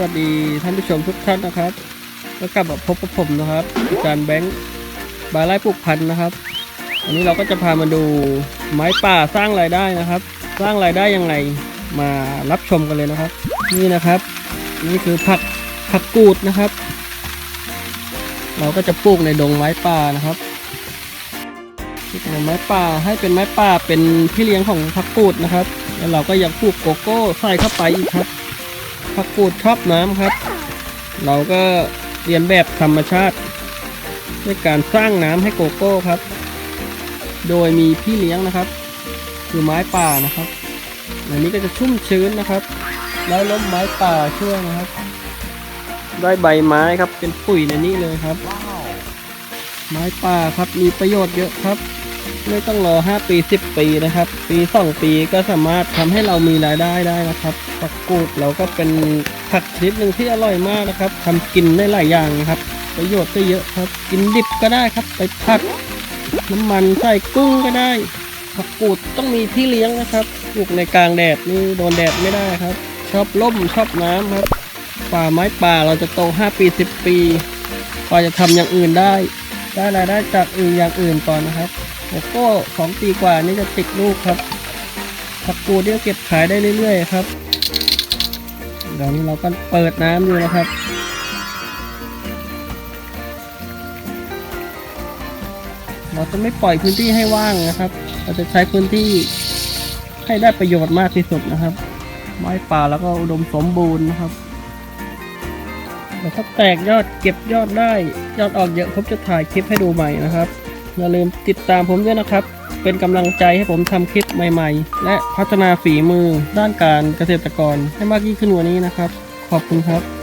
วัสดีท่านผู้ชมทุกท่านนะครับก็กลับมาพบกับผมนะครับอาจารย์แบงค์บาไล่ปลูกพันธุ์นะครับ อันนี้เราก็จะพามาดูไม้ป่าสร้างรายได้นะครับ สร้างรายได้ยังไงมารับชมกันเลยนะครับ นี่นะครับ นี่คือผักผักกูดนะครับ เราก็จะปลูกในดงไม้ป่านะครับปลูกในไม้ป่าให้เป็นไม้ป่าเป็นพี่เลี้ยงของผักกูดนะครับ แล้วเราก็ยังปลูกโกโก้ใส่เข้าไปอีกครับ ผักกูดชอบน้ำครับ เราก็เรียนแบบธรรมชาติ ด้วยการสร้างน้ำให้โกโก้ครับ โดยมีพี่เลี้ยงนะครับ คือไม้ป่านะครับอันนี้ก็จะชุ่มชื้นนะครับ แล้วล้มไม้ป่าช่วยนะครับได้ใบไม้ครับเป็นปุ๋ยในนี้เลยครับ ไม้ป่าครับมีประโยชน์เยอะครับ ไม่ต้องรอ 5 ปี 10 ปีนะครับ ปี 2 ปีก็สามารถทำให้เรามีรายได้ได้นะครับผักกูดเราก็เป็นผักชนิดหนึ่งที่อร่อยมากนะครับทำกินได้หลายอย่างนะครับ ประโยชน์ก็เยอะครับ กินดิบก็ได้ครับ ไปผัดน้ำมันใส่กุ้งก็ได้ ผักกูดต้องมีที่เลี้ยงนะครับปลูกในกลางแดดนี่โดนแดดไม่ได้ครับ ชอบร่มชอบน้ำครับป่าไม้ป่าเราจะโต 5 ปี 10 ปีกว่าจะทำอย่างอื่นได้ ได้รายได้จากอื่นอย่างอื่นก่อนนะครับ โกโก้สองปีกว่านี่จะติดลูกครับผักกูดเนี่ยเก็บขายได้เรื่อยๆครับเดี๋ยวนี้เราก็เปิดน้ำอยู่นะครับเราจะไม่ปล่อยพื้นที่ให้ว่างนะครับ เราจะใช้พื้นที่ให้ได้ประโยชน์มากที่สุดนะครับ ไม้ป่าแล้วก็อุดมสมบูรณ์นะครับแล้วถ้าแตกยอดเก็บยอดได้ยอดออกเยอะผมจะถ่ายคลิปให้ดูใหม่นะครับ อย่าลืมติดตามผมด้วยนะครับ เป็นกำลังใจให้ผมทำคลิปใหม่ ๆ และพัฒนาฝีมือด้านการเกษตรกรให้มากยิ่งขึ้นกว่านี้นะครับ ขอบคุณครับ